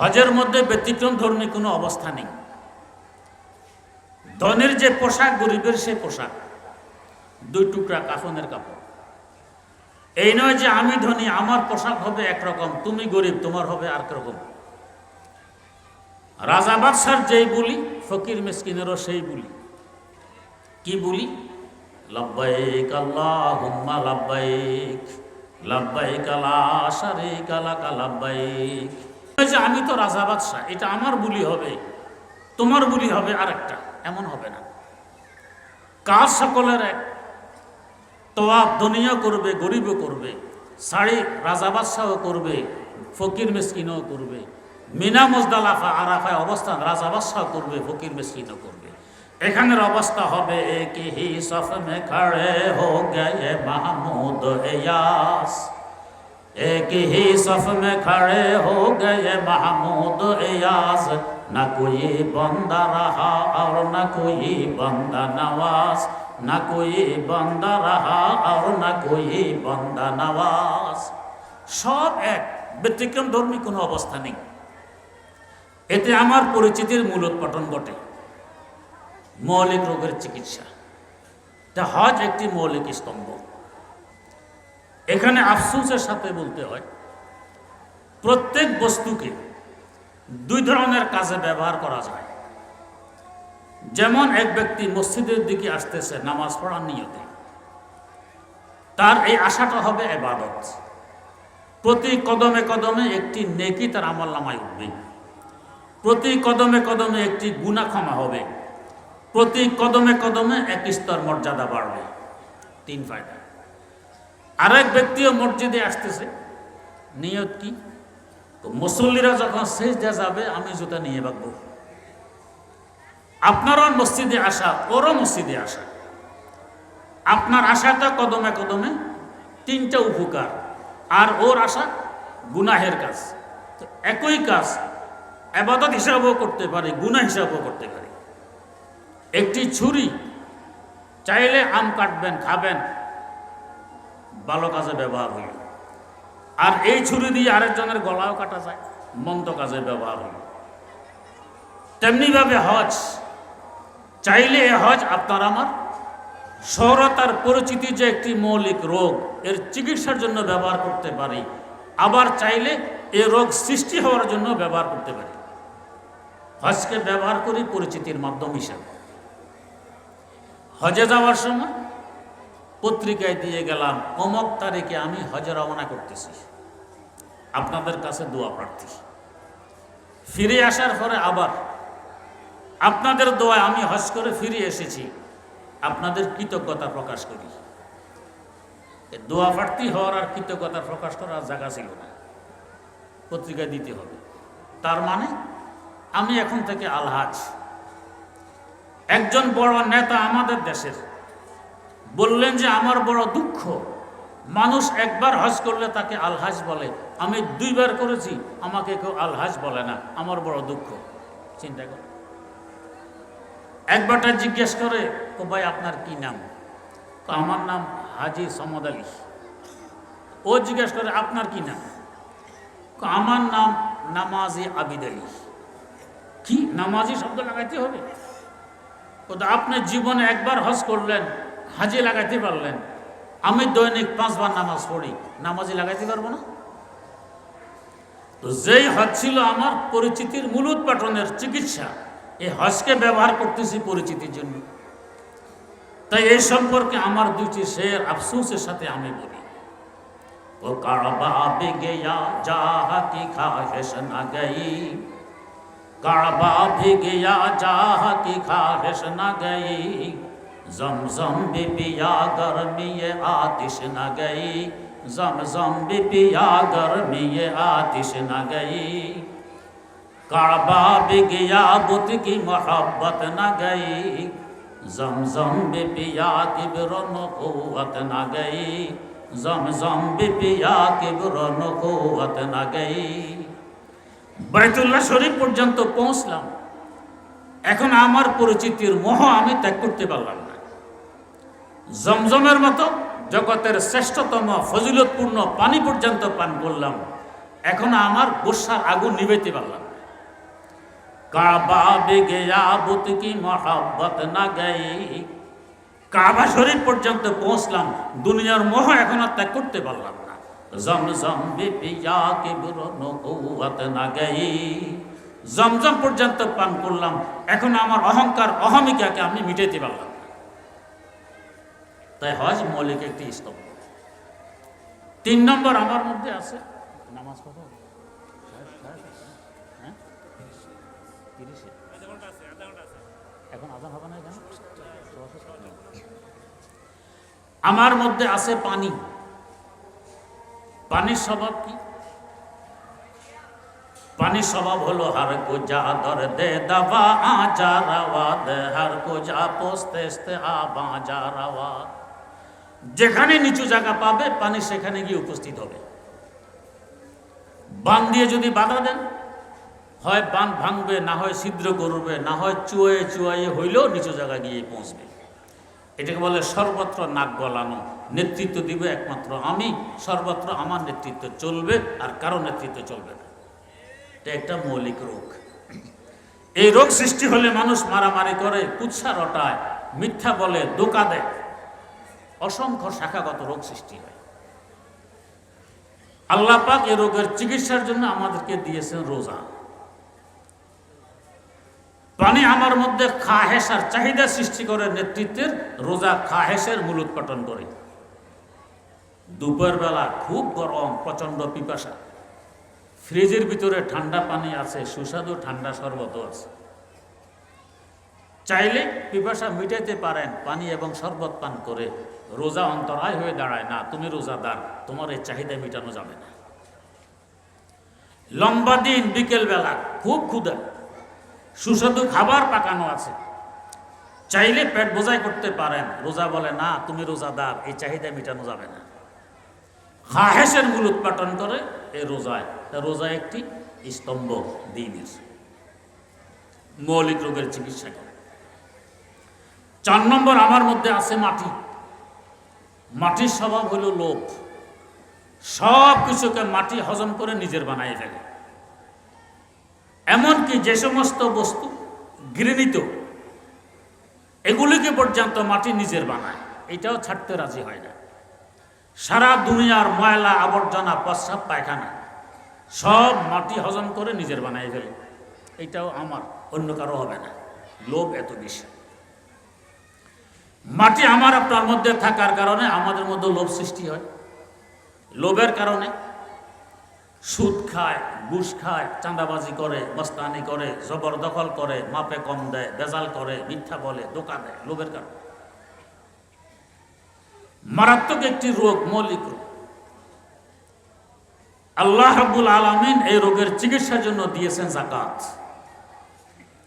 হজের মধ্যে ব্যতিক্রম ধর্মী কোনো অবস্থা নেই। ধনের যে পোশাক, গরিবের সে পোশাক। দুই টুকরা কাফনের কাপড়। এই নয় যে আমি ধনী, আমার পোশাক হবে একরকম, তুমি গরিব, তোমার হবে আর রকম। রাজা বাদশার যেই বলি, ফকির মিসকিনেরও সেই বলি। কি বলি? লব্বাইক আল্লাহুম্মা লব্বাইক লব্বাইক লা শারীকা লাকা লব্বাইক। যে আমি তো রাজা বাদশাহ, এটা আমার বুলি হবে, তোমার বুলি হবে আরেকটা, এমন হবে না। কাজ সকলের এক? তোয়াব দুনিয়া করবে, গরিবও করবে, শাড়ি রাজা বাদশাহও করবে, ফকির মিসকিনও করবে, মিনা মজদালাফা আরাফায় অবস্থান রাজা বাদশাহ করবে, ফকির মিসকিনও করবে। এখানের অবস্থা হবে হি সফ মে খড়ে হো গয়ে মাহমুদ এয়াস एक ही सफ में खड़े हो गए महमूद एयाज न कोई बंदा रहा और न कोई बंदा नवाज न कोई बंदा रहा और न कोई बंदा नवाज সব এক ব্যতিক্রম ধর্মী কোনো অবস্থা নেই এতে আমার পরিচিতির মূল উৎপাটন ঘটে মৌলিক রোগের চিকিৎসা তা হজ একটি মৌলিক স্তম্ভ এখানে আফসোসের সাথে বলতে হয়, প্রত্যেক বস্তুকে দুই ধরনের কাজে ব্যবহার করা যায়। যেমন এক ব্যক্তি মসজিদের দিকে আসতেছে নামাজ পড়ার নিয়তে। তার এই আশাটা হবে এবাদত। প্রতি কদমে কদমে একটি নেকি তার আমল নামায় উঠবে। প্রতি কদমে কদমে একটি গুণা ক্ষমা হবে। প্রতি কদমে কদমে এক স্তর মর্যাদা বাড়বে। তিন ফায়দা। আরেক ব্যক্তিও মসজিদে আসতেছে। নিয়ত কি? মুসল্লিরা যখন শেষ যা যাবে, আমি জুতা নিয়ে বাঁকব আপনারও মসজিদে আসা, ওরও মসজিদে আসা। আপনার আশাটা কদমে কদমে তিনটা উপকার, আর ওর আশা গুনাহের কাজ। তো একই কাজ, আবাদত হিসাবেও করতে পারে গুনা হিসাবেও করতে পারে। একটি ছুরি, চাইলে আম কাটবেন, খাবেন ভালো কাজে ব্যবহার হইল আর এই ছুরি দিয়ে আরেকজনের গলাও কাটা যায়, মন্দ কাজে ব্যবহার হইল তেমনিভাবে হজ, চাইলে এ হজ আপনার আমার সরতার পরিচিতি যে একটি মৌলিক রোগ, এর চিকিৎসার জন্য ব্যবহার করতে পারি। আবার চাইলে এ রোগ সৃষ্টি হওয়ার জন্য ব্যবহার করতে পারি। হজকে ব্যবহার করি পরিচিতির মাধ্যম হিসাবে। হজে যাওয়ার সময় পত্রিকায় দিয়ে গেলাম, অমক তারিখে আমি হজে রওনা করতেছি। আপনাদের কাছে দোয়া প্রার্থী। ফিরে আসার পরে আবার আপনাদের দোয়া আমি হজ করে ফিরে এসেছি। আপনাদের কৃতজ্ঞতা প্রকাশ করি। দোয়া প্রার্থী হওয়ার আর কৃতজ্ঞতা প্রকাশ করার জায়গা ছিল না। পত্রিকায় দিতে হবে। তার মানে আমি এখন থেকে আলহাজ। একজন বড় নেতা আমাদের দেশের। বললেন যে আমার বড় দুঃখ। মানুষ একবার হজ করলে তাকে আলহাজ বলে। আমি দুইবার করেছি, আমাকে কেউ আলহাজ বলে না। আমার বড় দুঃখ। চিন্তা কর। একবারটা জিজ্ঞেস করে, ও ভাই, আপনার কি নাম? তো আমার নাম হাজি সমদ আলী। ও জিজ্ঞেস করে, আপনার কি নাম? তো আমার নাম নামাজি আবিদ আলী। কি? নামাজি শব্দ লাগাইতে হবে? তো আপনি জীবনে একবার হজ করলেন। হাজি লাগাইতে পারলেন। আমি দৈনিক পাঁচবার নামাজ পড়ি, নামাজি লাগাইতে পারব না? তো যেই হজ ছিল আমার পরিচিতির মূল উৎপাটনের চিকিৎসা, এই হজকে ব্যবহার করতেছি পরিচিতির জন্য। তাই এই সম্পর্কে আমার দুইটি শের আফসোসের সাথে আমি বলি। ও কারবা বেগে যাহা কি খাহেশ না গই। কারবা ভেগে যাহা কি খাহেশ না গই। জমজম বিপিয়া গরমিয়ে আতিশ না গই জমজম বিপিয়া গরমিয়ে আতিশ না গই কাবা বিগিয়া বুত কি মোহব্বত না গই জমজম বিপিয়া কিবর নকুয়ত না গই জমজম বিপিয়া কিবর নকুয়ত না গই বাইতুল্লাহ শরীফ পর্যন্ত পৌঁছলাম। এখন আমার পরিচিতির মোহ আমি ত্যাগ করতে পারলাম জমজমের মতো জগতের শ্রেষ্ঠতম, ফজিলতপূর্ণ পানি পর্যন্ত পান করলাম। এখন আমার গোসার আগুন নিবেতে পারলাম কাবা বেগে আবুত কি মহাব্বত না গাই? কাবা শরীর পর্যন্ত পৌঁছলাম, দুনিয়ার মোহ এখন আর ত্যাগ করতে পারলাম না। জমজম বিপিয়া কে বুরনো কৌয়াত না গাই? জমজম পর্যন্ত পান করলাম, এখন আমার অহংকার অহমিকাকে আমি মিটাইতে পারলাম তাই হজ মৌলিক একটি স্তম্ভ। তিন নম্বর আমার মধ্যে আছে। নামাজ কত? হ্যাঁ? এখন আজান হবে না আমার মধ্যে আছে পানি। পানির স্বভাব কি? পানির স্বভাব হলো, হার কো যা দর দে দবা, আজা রাওয়া দে, হার কো যা পোস্তে আ বাজা রাওয়া যেখানে নিচু জায়গা পাবে, পানি সেখানে গিয়ে উপস্থিত হবে। বান দিয়ে যদি বাধা দেন, হয় বান ভাঙবে, না হয় ছিদ্র করবে, না হয় চুয়ে চুয়াইয়ে হইলেও নিচু জায়গা গিয়ে পৌঁছবে। এটাকে বলে সর্বত্র নাক গলানো, নেতৃত্ব দিবে একমাত্র আমি, সর্বত্র আমার নেতৃত্ব চলবে আর কারও নেতৃত্ব চলবে না। এটা একটা মৌলিক রোগ। এই রোগ সৃষ্টি হলে মানুষ মারামারি করে, কুৎসা রটায়, মিথ্যা বলে দোকা দেয়। অসংখ্য শাখাগত রোগ সৃষ্টি হয়। আল্লাহ পাক এই রোগের চিকিৎসার জন্য আমাদেরকে দিয়েছেন রোজা। পানি আমার মধ্যে খাহেস আর চাহিদা সৃষ্টি করে নেতৃত্বের রোজা খাহেসের মূল উৎপাটন করে। দুপুর বেলা খুব গরম, প্রচণ্ড পিপাসা। ফ্রিজের ভিতরে ঠান্ডা পানি আছে, সুস্বাদু ঠান্ডা শরবতও আছে। চাইলে পিপাসা মিটাইতে পারেন পানি এবং শরবত পান করে। রোজা অন্তরায় হয়ে দাঁড়ায় না, তুমি রোজাদার, তোমার এই চাহিদা মেটানো যাবে না। লম্বা দিন বিকেল বেলা খুব ক্ষুদা সুস্বাদু খাবার পাকানো আছে। চাইলে পেট বোঝাই করতে পারেন, রোজা বলে, না, তুমি রোজাদার, এই চাহিদা মেটানো যাবে না। খাহেসের মূল উৎপাটন করে এই রোজায়। রোজা একটি স্তম্ভ দিনের। মৌলিক রোগের চিকিৎসা করে। চার নম্বর, আমার মধ্যে আছে মাটি। মাটির স্বভাব হলো লোভ। সব কিছুকে মাটি হজম করে নিজের বানাই ফেলে। এমনকি যে সমস্ত বস্তু গৃহীত এগুলিকে পর্যন্ত মাটি নিজের বানায়। এটাও ছাড়তে রাজি হয় না। সারা দুনিয়ার ময়লা, আবর্জনা, প্রস্রাব, পায়খানা, সব মাটি হজম করে নিজের বানাই ফেলে। এটাও আমার, অন্য কারও হবে না। লোভ এত বেশি। মাটি আমার আপনার মধ্যে থাকার কারণে আমাদের মধ্যে লোভ সৃষ্টি হয়। লোভের কারণে সুদ খায়, ঘুষ খায়, চাঁদাবাজি করে, বস্তানি করে, জবরদখল করে, মাপে কম দেয়, বেজাল করে, মিথ্যা বলে দোকা দেয়, লোভের কারণে। মারাত্মক একটি রোগ, মৌলিক রোগ। আল্লাহ রাব্বুল আলমিন এই রোগের চিকিৎসার জন্য দিয়েছেন জাকাত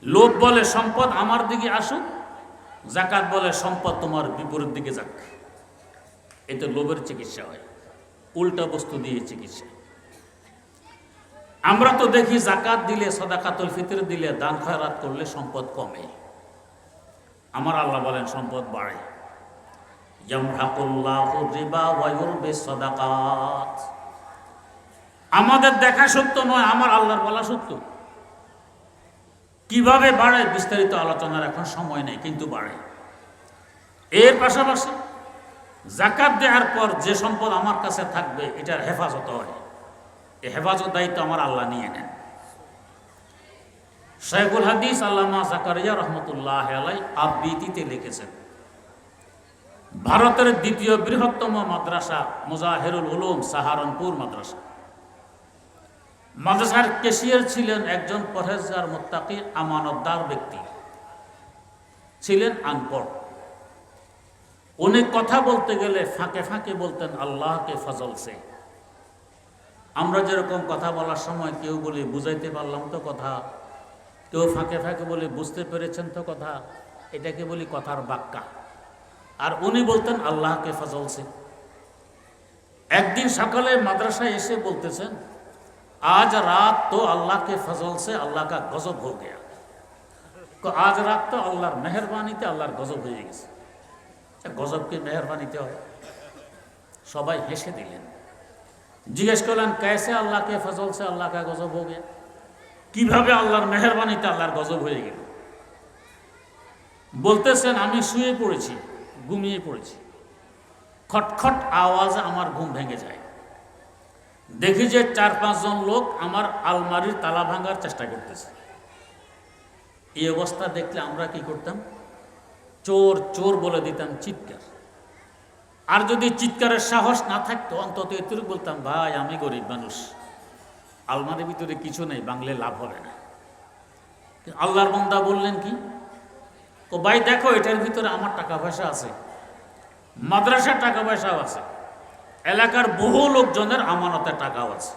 লোভ বলে সম্পদ আমার দিকে আসুক জাকাত বলে সম্পদ তোমার বিপরীত দিকে যাক। এতে লোভের চিকিৎসা হয়, উল্টা বস্তু দিয়ে চিকিৎসা। আমরা তো দেখি জাকাত দিলে, সদাকাতুল ফিতর দিলে, দান খয়রাত করলে সম্পদ কমে। আমার আল্লাহ বলেন, সম্পদ বাড়ে। আমাদের দেখা সত্য নয়, আমার আল্লাহর বলা সত্য। কীভাবে বাড়ে বিস্তারিত আলোচনার এখন সময় নেই, কিন্তু বাড়ে। এর পাশাপাশি জাকাত দেওয়ার পর যে সম্পদ আমার কাছে থাকবে, এটার হেফাজত হয়। এ হেফাজত দায়িত্ব আমার আল্লাহ নিয়ে নেন। শেখুল হাদিস আল্লামা জাকারিয়া রহমতুল্লাহ আলাই আবৃতিতে লিখেছেন, ভারতের দ্বিতীয় বৃহত্তম মাদ্রাসা মুজাহিরুল উলুম সাহারনপুর মাদ্রাসা। মাদ্রাসার কেশিয়ার ছিলেন একজন পরহেজগার মোত্তাকি, আমানতদার ব্যক্তি। ছিলেন আনপড়। উনি কথা বলতে গেলে ফাঁকে ফাঁকে বলতেন, আল্লাহকে ফজল সে। আমরা যেরকম কথা বলার সময় কেউ বলি, বুঝাইতে পারলাম তো কথা। কেউ ফাঁকে ফাঁকে বলে, বুঝতে পেরেছেন তো কথা? এটাকে বলি কথার বাক্কা। আর উনি বলতেন, আল্লাহকে ফজল সে। একদিন সকালে মাদ্রাসায় এসে বলতেছেন आज रात तो अल्लाह के फजल से अल्लाह का गजब हो गया তো আজ রাত তো আল্লাহর মেহরবানিতে আল্লাহর গজব হয়ে গেছে গজবকে মেহরবানিতে হয় সবাই হেসে দিলেন জিজ্ঞেস করলেন कैसे আল্লাহ কে ফজল সে আল্লাহ কা গজব হয়ে গেল কিভাবে আল্লাহর মেহরবানিতে আল্লাহর গজব হয়ে গেল বলতেছেন আমি শুয়ে পড়েছি ঘুমিয়ে পড়েছি খটখট আওয়াজে আমার ঘুম ভেঙে যায় দেখি যে চার পাঁচজন লোক আমার আলমারির তালা ভাঙার চেষ্টা করতেছে। এই অবস্থা দেখলে আমরা কি করতাম? চোর চোর বলে দিতাম চিৎকার। আর যদি চিৎকারের সাহস না থাকতো, অন্তত এতটুকু বলতাম, ভাই, আমি গরিব মানুষ। আলমারির ভিতরে কিছু নেই, বাংলে লাভ হবে না। আল্লাহর বন্দা বললেন কি? ও ভাই, দেখো, এটার ভিতরে আমার টাকা পয়সা আছে। মাদ্রাসার টাকা পয়সাও আছে। এলাকার বহু লোকজনের আমানতের টাকাও আছে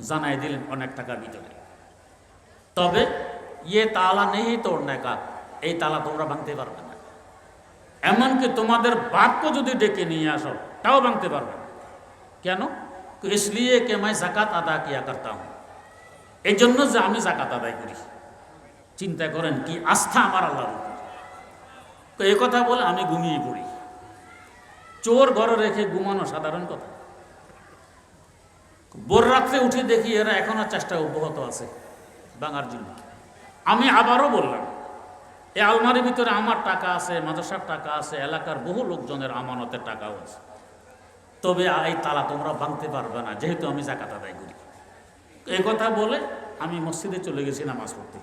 জানাই দিলেন অনেক টাকার ভিতরে তবে ইয়ে তালা নেই তোড়নে কা এই তালা তোমরা ভাঙতে পারবে না এমনকি তোমাদের বাপকে যদি ডেকে নিয়ে আসো তাও ভাঙতে পারবে না কেন তো इसलिए कि मैं জাকাত আদা কিয়া করতা হুঁ এই জন্য যে আমি জাকাত আদায় করি চিন্তা করেন কি আস্থা আমার আল্লাহর উপর তো এই কথা বলে আমি ঘুমিয়ে পড়ি চোর ঘরে রেখে ঘুমানো সাধারণ কথা। বোর রাত্রে উঠে দেখি এরা এখনও চেষ্টা অব্যাহত আছে বাঙার জন্য। আমি আবারও বললাম এই আলমারির ভিতরে আমার টাকা আছে, মাদ্রাসার টাকা আছে, এলাকার বহু লোকজনের আমানতের টাকাও আছে। তবে এই তালা তোমরা ভাঙতে পারবে না, যেহেতু আমি জাকাত আদায় করি। এই কথা বলে আমি মসজিদে চলে গেছি নামাজ পড়তে।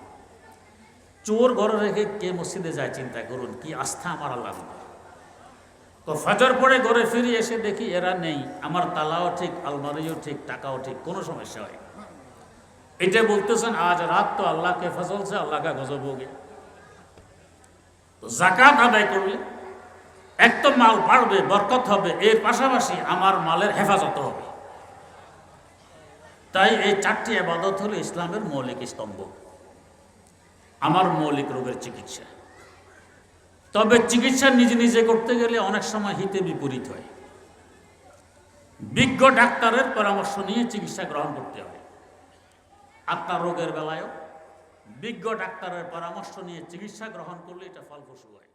চোর ঘরে রেখে কে মসজিদে যায় চিন্তা করুন, কি আস্থা আমার আল্লাহ তো ফজর পরে ঘরে ফিরে এসে দেখি এরা নেই। আমার তালাও ঠিক, আলমারিও ঠিক, টাকাও ঠিক, কোনো সমস্যা হয়। এটা বলতেছেন, আজ রাত তো আল্লাহকে ফজল সে আল্লাহ কা গজব তো জাকাত আদায় করলে এক তো মাল বাড়বে, বরকত হবে, এর পাশাপাশি আমার মালের হেফাজত হবে। তাই এই চারটি আবাদত হলো ইসলামের মৌলিক স্তম্ভ। আমার মৌলিক রোগের চিকিৎসা। তবে চিকিৎসা নিজে নিজে করতে গেলে অনেক সময় হিতে বিপরীত হয়। বিজ্ঞ ডাক্তারের পরামর্শ নিয়ে চিকিৎসা গ্রহণ করতে হয় আপনার রোগের বেলায়ও বিজ্ঞ ডাক্তারের পরামর্শ নিয়ে চিকিৎসা গ্রহণ করলে এটা ফলপ্রসূ হয়।